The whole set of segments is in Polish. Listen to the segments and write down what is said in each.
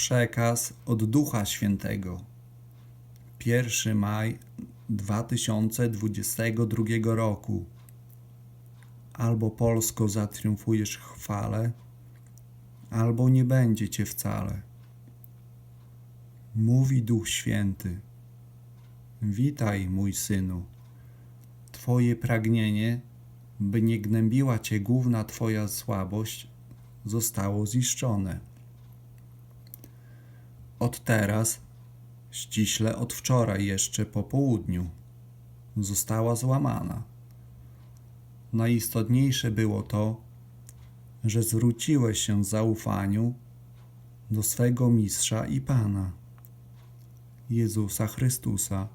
Przekaz od Ducha Świętego. 1 maj 2022 roku. Albo Polsko zatriumfujesz chwale, albo nie będzie cię wcale. Mówi Duch Święty. Witaj, mój synu. Twoje pragnienie, by nie gnębiła cię główna twoja słabość, zostało ziszczone. Od teraz, ściśle od wczoraj jeszcze po południu, została złamana. Najistotniejsze było to, że zwróciłeś się w zaufaniu do swego Mistrza i Pana, Jezusa Chrystusa,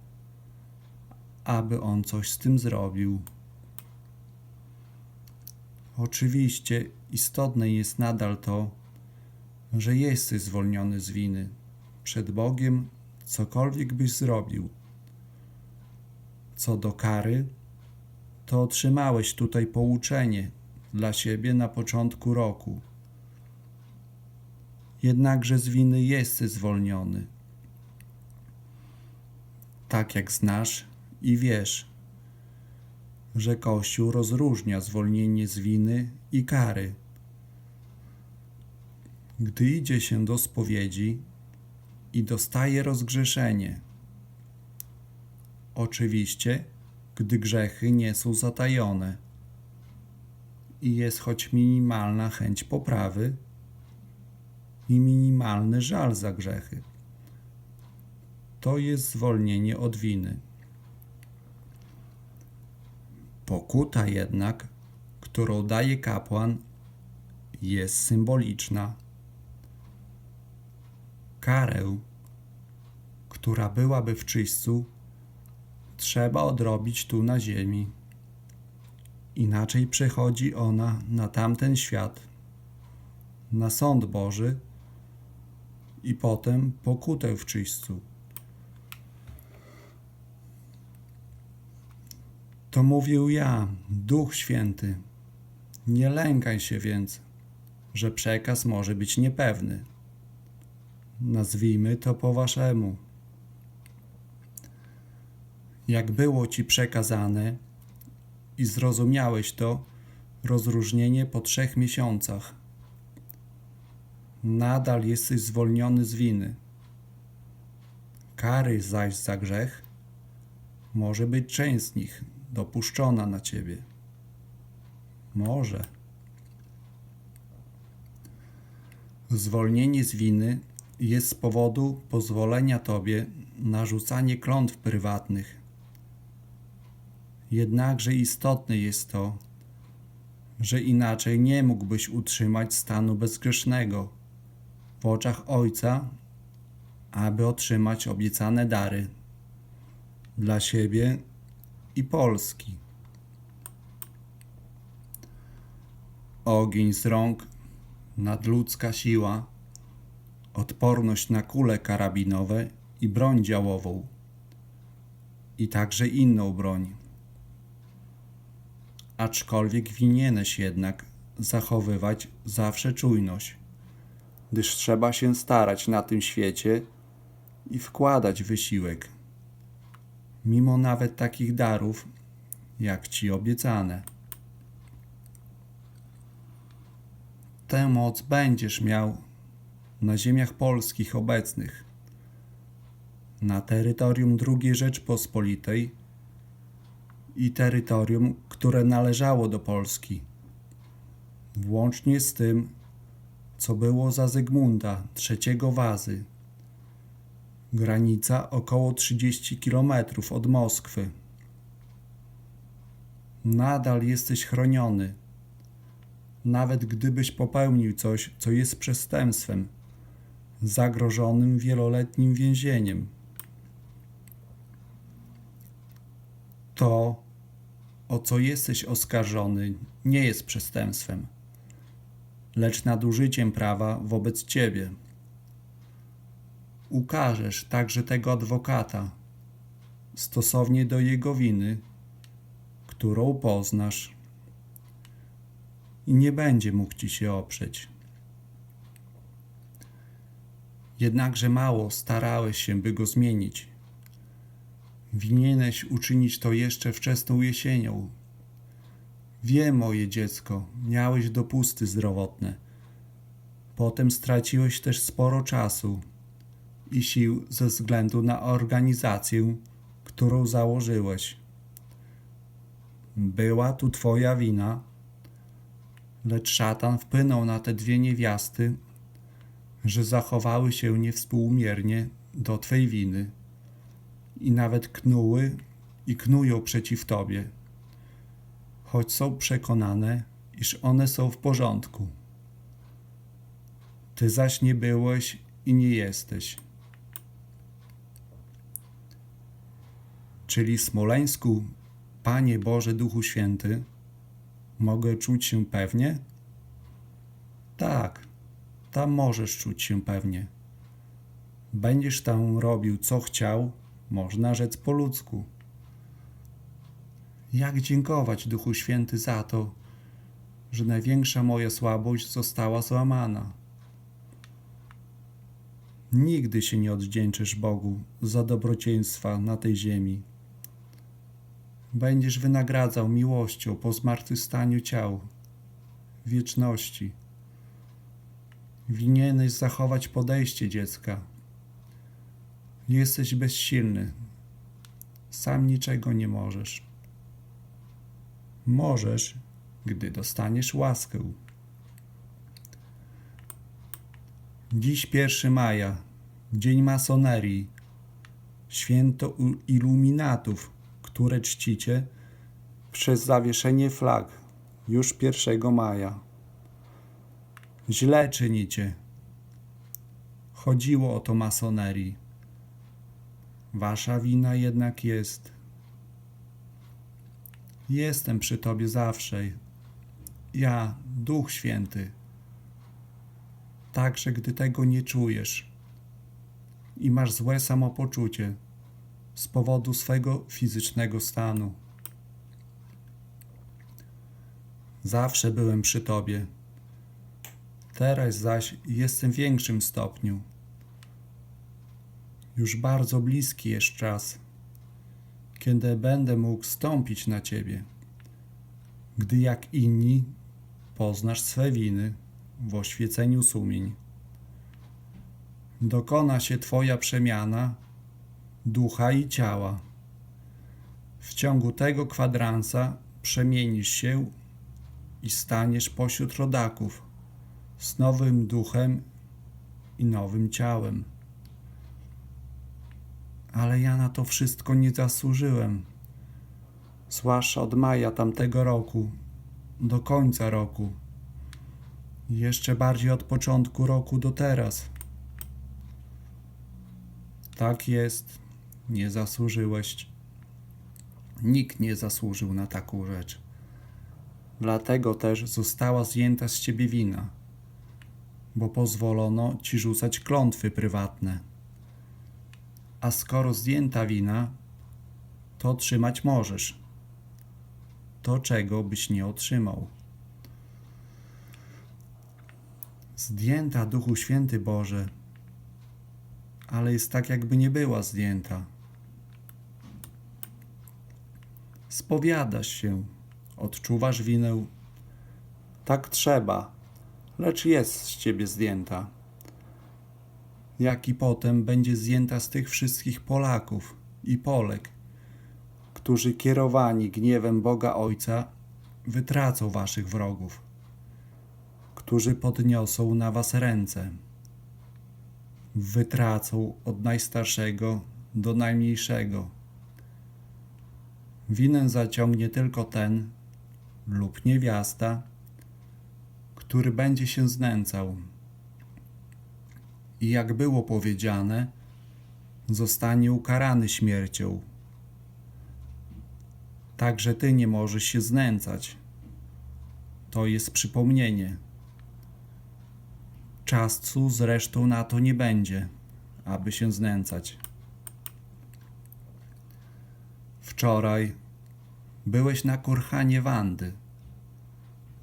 aby On coś z tym zrobił. Oczywiście istotne jest nadal to, że jesteś zwolniony z winy przed Bogiem, cokolwiek byś zrobił. Co do kary, to otrzymałeś tutaj pouczenie dla siebie na początku roku. Jednakże z winy jesteś zwolniony. Tak jak znasz i wiesz, że Kościół rozróżnia zwolnienie z winy i kary. Gdy idzie się do spowiedzi i dostaje rozgrzeszenie. Oczywiście, gdy grzechy nie są zatajone i jest choć minimalna chęć poprawy i minimalny żal za grzechy. To jest zwolnienie od winy. Pokuta jednak, którą daje kapłan, jest symboliczna. Karę, która byłaby w czyśćcu, trzeba odrobić tu na ziemi. Inaczej przechodzi ona na tamten świat, na sąd Boży i potem pokutę w czyśćcu. To mówił ja, Duch Święty. Nie lękaj się więc, że przekaz może być niepewny. Nazwijmy to po waszemu. Jak było ci przekazane i zrozumiałeś to rozróżnienie po trzech miesiącach, nadal jesteś zwolniony z winy. Kary zaś za grzech może być część z nich dopuszczona na ciebie. Może. Zwolnienie z winy jest z powodu pozwolenia tobie na rzucanie klątw prywatnych. Jednakże istotne jest to, że inaczej nie mógłbyś utrzymać stanu bezgrzesznego w oczach Ojca, aby otrzymać obiecane dary dla siebie i Polski. Ogień z rąk, nadludzka siła, odporność na kule karabinowe i broń działową, i także inną broń. Aczkolwiek winieneś jednak zachowywać zawsze czujność, gdyż trzeba się starać na tym świecie i wkładać wysiłek mimo nawet takich darów, jak ci obiecane. Tę moc będziesz miał na ziemiach polskich obecnych, na terytorium II Rzeczpospolitej i terytorium, które należało do Polski, włącznie z tym, co było za Zygmunta III Wazy Granica około 30 km od Moskwy. Nadal jesteś chroniony. Nawet gdybyś popełnił coś, co jest przestępstwem, zagrożonym wieloletnim więzieniem. To, o co jesteś oskarżony, nie jest przestępstwem, lecz nadużyciem prawa wobec ciebie ukażesz także tego adwokata stosownie do jego winy, którą poznasz i nie będzie mógł ci się oprzeć. Jednakże mało starałeś się, by go zmienić. Winieneś uczynić to jeszcze wczesną jesienią. Wiem, moje dziecko, miałeś dopusty zdrowotne. Potem straciłeś też sporo czasu i sił ze względu na organizację, którą założyłeś. Była tu twoja wina, lecz szatan wpłynął na te dwie niewiasty, że zachowały się niewspółmiernie do twej winy i nawet knuły i knują przeciw tobie, choć są przekonane, iż one są w porządku. Ty zaś nie byłeś i nie jesteś. Czyli Smoleńsku, Panie Boże Duchu Święty, mogę czuć się pewnie? Tak, tam możesz czuć się pewnie. Będziesz tam robił co chciał, można rzec po ludzku. Jak dziękować Duchu Święty za to, że największa moja słabość została złamana. Nigdy się nie odwdzięczysz Bogu za dobrodziejstwa na tej ziemi. Będziesz wynagradzał miłością po zmartwychwstaniu ciał, wieczności. Winieneś zachować podejście dziecka. Jesteś bezsilny. Sam niczego nie możesz. Możesz, gdy dostaniesz łaskę. Dziś 1 maja, dzień masonerii, święto iluminatów, które czcicie przez zawieszenie flag już 1 maja. Źle czynicie. Chodziło o to masonerii. Wasza wina jednak jest. Jestem przy Tobie zawsze. Ja, Duch Święty. Także gdy tego nie czujesz i masz złe samopoczucie z powodu swego fizycznego stanu. Zawsze byłem przy Tobie. Teraz zaś jestem w większym stopniu. Już bardzo bliski jest czas, kiedy będę mógł stąpić na Ciebie, gdy jak inni poznasz swe winy w oświeceniu sumień. Dokona się Twoja przemiana ducha i ciała. W ciągu tego kwadransa przemienisz się i staniesz pośród rodaków z nowym duchem i nowym ciałem. Ale ja na to wszystko nie zasłużyłem. Zwłaszcza od maja tamtego roku do końca roku. Jeszcze bardziej od początku roku do teraz. Tak jest, nie zasłużyłeś. Nikt nie zasłużył na taką rzecz. Dlatego też została zdjęta z ciebie wina, bo pozwolono ci rzucać klątwy prywatne. A skoro zdjęta wina, to otrzymać możesz. To, czego byś nie otrzymał. Zdjęta, Duchu Święty Boże, ale jest tak, jakby nie była zdjęta. Spowiadasz się, odczuwasz winę. Tak trzeba, lecz jest z ciebie zdjęta. Jak i potem będzie zdjęta z tych wszystkich Polaków i Polek, którzy kierowani gniewem Boga Ojca wytracą waszych wrogów, którzy podniosą na was ręce wytracą od najstarszego do najmniejszego. Winę zaciągnie tylko ten lub niewiasta, który będzie się znęcał. I jak było powiedziane, zostanie ukarany śmiercią. Także ty nie możesz się znęcać. To jest przypomnienie. Czasu zresztą na to nie będzie, aby się znęcać. Wczoraj byłeś na kurhanie Wandy.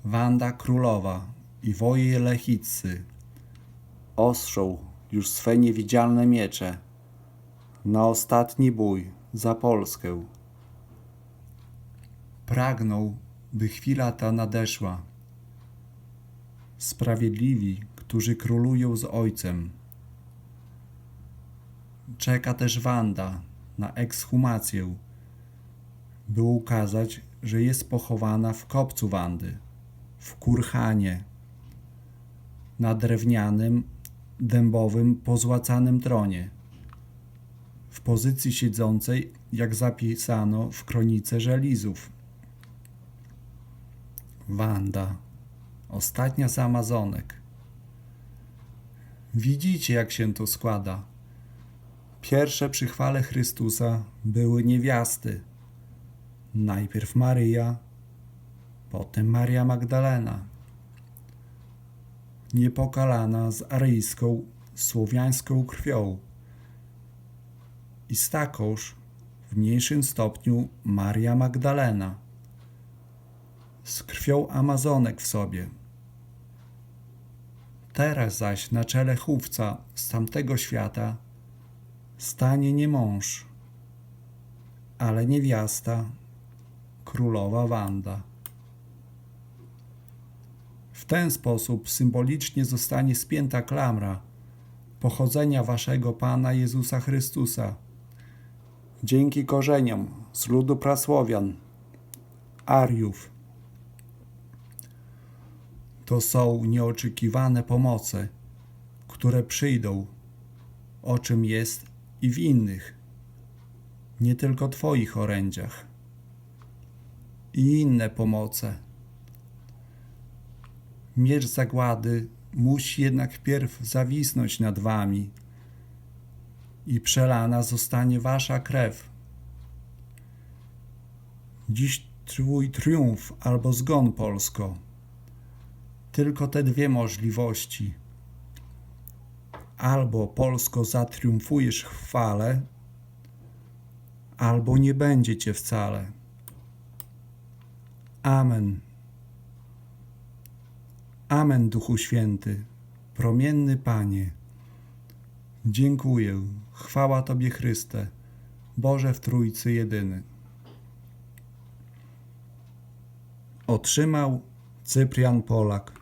Wanda królowa i woje Lechiccy ostrzą już swe niewidzialne miecze na ostatni bój za Polskę. Pragnął, by chwila ta nadeszła. Sprawiedliwi, którzy królują z Ojcem. Czeka też Wanda na ekshumację, by ukazać, że jest pochowana w kopcu Wandy, w kurhanie, na drewnianym, dębowym, pozłacanym tronie, w pozycji siedzącej, jak zapisano w kronice żelizów. Wanda, ostatnia z Amazonek. Widzicie, jak się to składa. Pierwsze przy chwale Chrystusa były niewiasty. Najpierw Maryja, potem Maria Magdalena. Niepokalana z aryjską, słowiańską krwią. I z takoż w mniejszym stopniu Maria Magdalena. Z krwią Amazonek w sobie. Teraz zaś na czele chówca z tamtego świata stanie nie mąż, ale niewiasta, królowa Wanda. Ten sposób symbolicznie zostanie spięta klamra pochodzenia waszego Pana Jezusa Chrystusa. Dzięki korzeniom z ludu prasłowian, Ariów. To są nieoczekiwane pomoce, które przyjdą, o czym jest i w innych, nie tylko Twoich orędziach. I inne pomoce. Miecz zagłady musi jednak wpierw zawisnąć nad Wami i przelana zostanie Wasza krew. Dziś Twój triumf albo zgon, Polsko. Tylko te dwie możliwości albo Polsko zatriumfujesz w chwale, albo nie będzie cię wcale. Amen. Amen, Duchu Święty, promienny Panie. Dziękuję, chwała Tobie Chryste, Boże w Trójcy jedyny. Otrzymał Cyprian Polak.